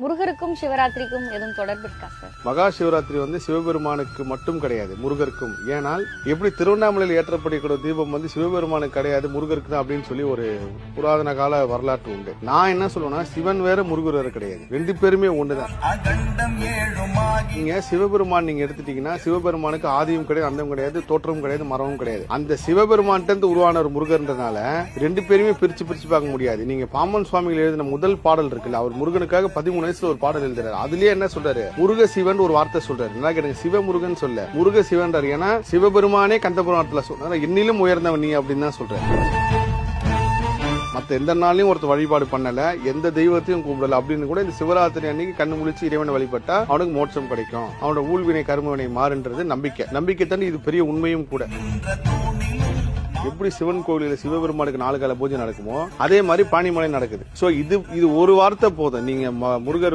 முருகருக்கும் சிவராத்திரிக்கும் எதுவும் தொடர்பு இருக்கா சார்? மகா சிவராத்திரி வந்து சிவபெருமானுக்கு மட்டும் கிடையாது முருகருக்கும். ஏனால் எப்படி திருவண்ணாமலையில் ஏற்றப்படக்கூடிய தீபம் வந்து சிவபெருமானுக்கு கிடையாது முருகருக்கு தான் அப்படின்னு சொல்லி ஒரு புராதன கால வரலாற்று உண்டு. நான் என்ன சொல்லுவேன்னா சிவன் வேற முருகர் வேற கிடையாது. ரெண்டு பேருமே ஒண்ணுதான். நீங்க சிவபெருமான் நீங்க எடுத்துட்டீங்கன்னா சிவபெருமானுக்கு ஆதியும் கிடையாது அந்தம் கிடையாது தோற்றமும் கிடையாது மரமும் கிடையாது. அந்த சிவபெருமான்ட்ட இருந்து உருவான ஒரு முருகன்றதுனால ரெண்டு பேருமே பிரிச்சு பிரிச்சு பார்க்க முடியாது. நீங்க பாமன் சுவாமிகள் எழுதின முதல் பாடல் இருக்குல்ல அவர் முருகனுக்காக பதிமூணு வயசுல ஒரு பாடல் எழுதுறாரு. அதுலயே என்ன சொல்றாரு? முருக சிவன் ஒரு வார்த்தை சொல்றாரு. நல்லா கேட்டுங்க சிவமுருகன் சொல்ல. முருக சிவன்றாரு ஏன்னா சிவபெருமானே கந்தபுராணத்துல சொல்றாரு இன்னிலும் உயர்ந்தவன் நீ அப்படின்னு தான் சொல்றாரு. மற்ற எந்த நாளையும் ஒருத்தர் வழிபாடு பண்ணல எந்த தெய்வத்தையும் கூப்பிடல அப்படின்னு கூட இந்த சிவராத்திரி அன்னைக்கு கண்ணு முழிச்சு இறைவனை வழிபட்டா அவனுக்கு மோட்சம் கிடைக்கும். அவனோட ஊழ்வினை கர்மவினை மாறுன்றது நம்பிக்கை. நம்பிக்கை தானே இது பெரிய உண்மையும் கூட. எப்படி சிவன் கோவிலில் சிவபெருமானுக்கு நாலு கால பூஜை நடக்குமோ அதே மாதிரி பாணிமலை நடக்குது. சோ இது இது ஒரு வார்த்தை போதும். நீங்க ம- முருகர்